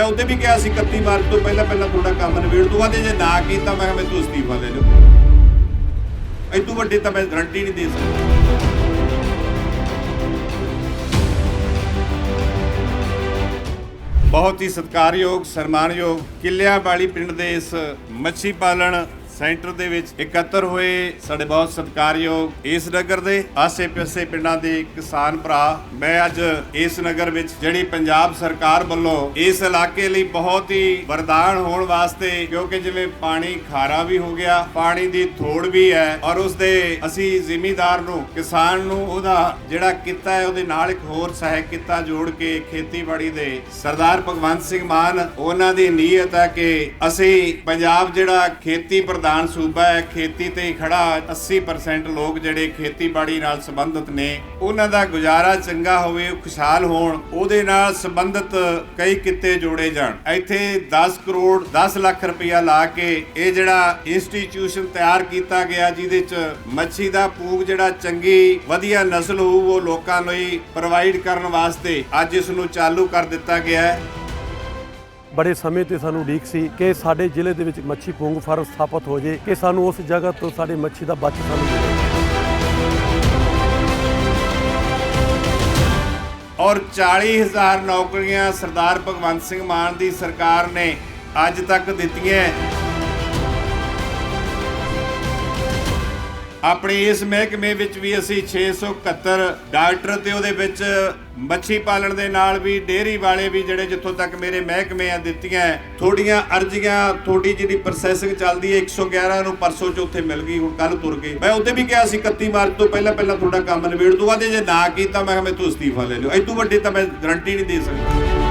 ਮੈਂ ਉਹਦੇ ਵੀ ਕਿਹਾ ਸੀ 31 ਮਾਰਚ ਤੋਂ ਪਹਿਲਾਂ ਪਹਿਲਾਂ ਤੁਹਾਡਾ ਕੰਮ ਨਿਬੇੜ ਦੂੰਗਾ ਤੇ ਜੇ ਨਾ ਕੀਤਾ, ਮੈਂ ਕਿਹਾ ਤੂੰ ਅਸਤੀਫਾ ਲੈ ਲਓ ਇਦੋਂ ਵੱਡੀ ਤਾਂ ਮੈਂ ਗਰੰਟੀ ਨਹੀਂ ਦੇ ਸਕਦਾ। ਬਹੁਤ ਹੀ ਸਤਿਕਾਰਯੋਗ, ਸਨਮਾਨਯੋਗ ਕਿੱਲਿਆਂ ਵਾਲੀ ਪਿੰਡ ਦੇ ਇਸ ਮੱਛੀ ਪਾਲਣ ਸੈਂਟਰ ਦੇ ਵਿੱਚ ਇਕੱਤਰ ਹੋਏ ਸਾਡੇ ਬਹੁਤ ਸਤਿਕਾਰਯੋਗ ਇਸ ਨਗਰ ਦੇ ਆਸੇ-ਪਾਸੇ ਪਿੰਡਾਂ ਦੇ ਕਿਸਾਨ ਭਰਾ, ਮੈਂ ਅੱਜ ਇਸ ਨਗਰ ਵਿੱਚ ਜਿਹੜੀ ਪੰਜਾਬ ਸਰਕਾਰ ਵੱਲੋਂ ਇਸ ਇਲਾਕੇ ਲਈ ਬਹੁਤ ਹੀ ਵਰਦਾਨ ਹੋਣ ਵਾਸਤੇ, ਕਿਉਂਕਿ ਜਿਵੇਂ ਪਾਣੀ ਖਾਰਾ ਵੀ ਹੋ ਗਿਆ, ਪਾਣੀ ਦੀ ਥੋੜ ਵੀ ਹੈ ਔਰ ਉਸ ਦੇ ਅਸੀਂ ਜ਼ਿਮੀਦਾਰ ਨੂੰ, ਕਿਸਾਨ ਨੂੰ ਉਹਦਾ ਜਿਹੜਾ ਕੀਤਾ ਹੈ, ਉਹਦੇ ਨਾਲ ਇੱਕ ਹੋਰ ਸਹਾਇਕ ਕੀਤਾ ਜੋੜ ਕੇ ਖੇਤੀਬਾੜੀ ਦੇ ਸਰਦਾਰ ਭਗਵੰਤ ਸਿੰਘ ਮਾਨ, ਉਹਨਾਂ ਦੀ ਨੀਅਤ ਹੈ ਕਿ ਅਸੀਂ ਪੰਜਾਬ ਜਿਹੜਾ ਖੇਤੀ ਪ੍ਰਧਾਨ ਸੂਬਾ ਹੈ, ਖੇਤੀ ਤੇ ਹੀ ਖੜਾ 80% ਲੋਕ ਜਿਹੜੇ ਖੇਤੀਬਾੜੀ ਨਾਲ ਸੰਬੰਧਿਤ ਨੇ, ਉਹਨਾਂ ਦਾ ਗੁਜ਼ਾਰਾ ਚੰਗਾ ਹੋਵੇ, ਖੁਸ਼ਹਾਲ ਹੋਣ, ਉਹਦੇ ਨਾਲ ਸੰਬੰਧਿਤ ਕਈ ਕਿੱਤੇ ਜੋੜੇ ਜਾਣ। ਇੱਥੇ 10 ਕਰੋੜ 10 ਲੱਖ ਰੁਪਇਆ ਲਾ ਕੇ ਇਹ ਜਿਹੜਾ ਇੰਸਟੀਚਿਊਸ਼ਨ ਤਿਆਰ ਕੀਤਾ ਗਿਆ, ਜਿਹਦੇ ਚ ਮੱਛੀ ਦਾ ਪੂਗ ਜਿਹੜਾ ਚੰਗੀ, ਵਧੀਆ ਨਸਲ ਹੋਊ, ਉਹ ਲੋਕਾਂ ਲਈ ਪ੍ਰੋਵਾਈਡ ਕਰਨ ਵਾਸਤੇ ਅੱਜ ਇਸ ਨੂੰ ਚਾਲੂ ਕਰ ਦਿੱਤਾ ਗਿਆ ਹੈ। ਬੜੇ ਸਮੇਂ ਤੇ ਸਾਨੂੰ ਉਡੀਕ ਸੀ ਕਿ ਸਾਡੇ ਜ਼ਿਲ੍ਹੇ ਦੇ ਵਿੱਚ ਮੱਛੀ ਪੂੰਗ ਫਾਰਮ ਸਥਾਪਿਤ ਹੋ ਜੇ, ਕਿ ਸਾਨੂੰ ਉਸ ਜਗ੍ਹਾ ਤੋਂ ਸਾਡੇ ਮੱਛੀ ਦਾ ਬਚ ਸਾਨੂੰ ਮਿਲੇ। ਔਰ 40000 ਨੌਕਰੀਆਂ ਸਰਦਾਰ ਭਗਵੰਤ ਸਿੰਘ ਮਾਨ ਦੀ ਸਰਕਾਰ ਨੇ ਅੱਜ ਤੱਕ ਦਿੱਤੀਆਂ। ਆਪਣੇ ਇਸ ਮਹਿਕਮੇ ਵਿੱਚ ਵੀ ਅਸੀਂ 671 ਡਾਕਟਰ ਤੇ ਉਹਦੇ ਵਿੱਚ ਮੱਛੀ ਪਾਲਣ ਦੇ ਨਾਲ ਵੀ ਡੇਅਰੀ ਵਾਲੇ ਵੀ ਜਿਹੜੇ ਜਿੱਥੋਂ ਤੱਕ ਮੇਰੇ ਮਹਿਕਮੇ ਆ ਦਿੱਤੀਆਂ ਥੋੜੀਆਂ ਅਰਜ਼ੀਆਂ ਥੋੜੀ ਜਿਹੜੀ ਪ੍ਰੋਸੈਸਿੰਗ ਚੱਲਦੀ ਹੈ 111 ਨੂੰ ਪਰਸੋਂ ਚੌਥੇ ਮਿਲ ਗਈ, ਹੁਣ ਕੱਲ ਤੁਰ ਗਏ। ਮੈਂ ਉਹਦੇ ਵੀ ਕਿਹਾ ਸੀ 31 ਮਾਰਚ ਤੋਂ ਪਹਿਲਾਂ ਪਹਿਲਾਂ ਤੁਹਾਡਾ ਕੰਮ ਨਿਬੇੜ ਦੂੰਗਾ ਤੇ ਜੇ ਨਾ ਕੀਤਾ, ਮੈਂ ਕਿਹਾ ਮੈਂ ਤੂੰ ਅਸਤੀਫਾ ਲੈ ਲਿਓ। ਇਦੋਂ ਵੱਡੀ ਤਾਂ ਮੈਂ ਗਰੰਟੀ ਨਹੀਂ ਦੇ ਸਕਦਾ।